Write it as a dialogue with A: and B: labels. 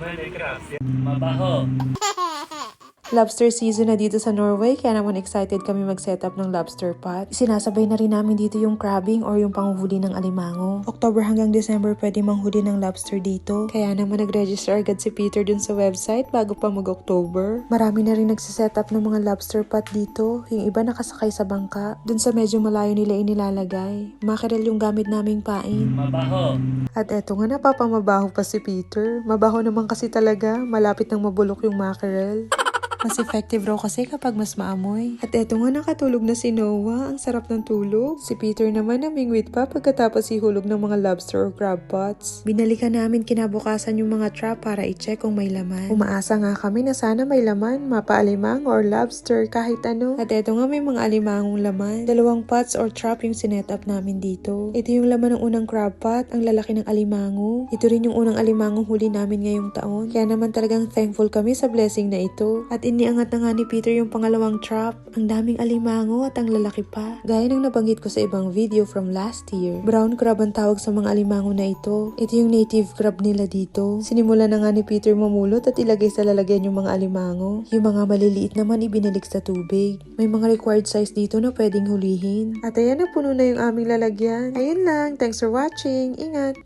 A: Bene, grazie. Mabaho.
B: Lobster season na dito sa Norway, kaya naman excited kami mag-set up ng lobster pot. Sinasabay na rin namin dito yung crabbing or yung panghuli ng alimango. October hanggang December pwede manghuli ng lobster dito. Kaya naman nag-register agad si Peter dun sa website bago pa mag-October. Marami na rin nagsiset up ng mga lobster pot dito. Yung iba nakasakay sa bangka. Dun sa medyo malayo nila inilalagay. Mackerel yung gamit naming pain.
A: Mabaho.
B: At eto nga napapamabaho pa si Peter. Mabaho naman kasi talaga. Malapit nang mabulok yung mackerel. Mas effective raw kasi kapag mas maamoy. At eto nga nakatulog na si Noah. Ang sarap ng tulog. Si Peter naman namingwit pa pagkatapos ihulog ng mga lobster or crab pots. Binalikan namin kinabukasan yung mga trap para i-check kung may laman. Umaasa nga kami na sana may laman, mapaalimang or lobster kahit ano. At eto nga may mga alimangong laman. Dalawang pots or trap yung sinet up namin dito. Ito yung laman ng unang crab pot, ang lalaki ng alimango. Ito rin yung unang alimangong huli namin ngayong taon. Kaya naman talagang thankful kami sa blessing na ito. At iniangat na nga ni Peter yung pangalawang trap. Ang daming alimango at ang lalaki pa. Gaya ng nabanggit ko sa ibang video from last year. Brown crab ang tawag sa mga alimango na ito. Ito yung native crab nila dito. Sinimula na nga ni Peter mamulot at ilagay sa lalagyan yung mga alimango. Yung mga maliliit naman ibinalik sa tubig. May mga required size dito na pwedeng hulihin. At ayan na puno na yung aming lalagyan. Ayun lang. Thanks for watching. Ingat!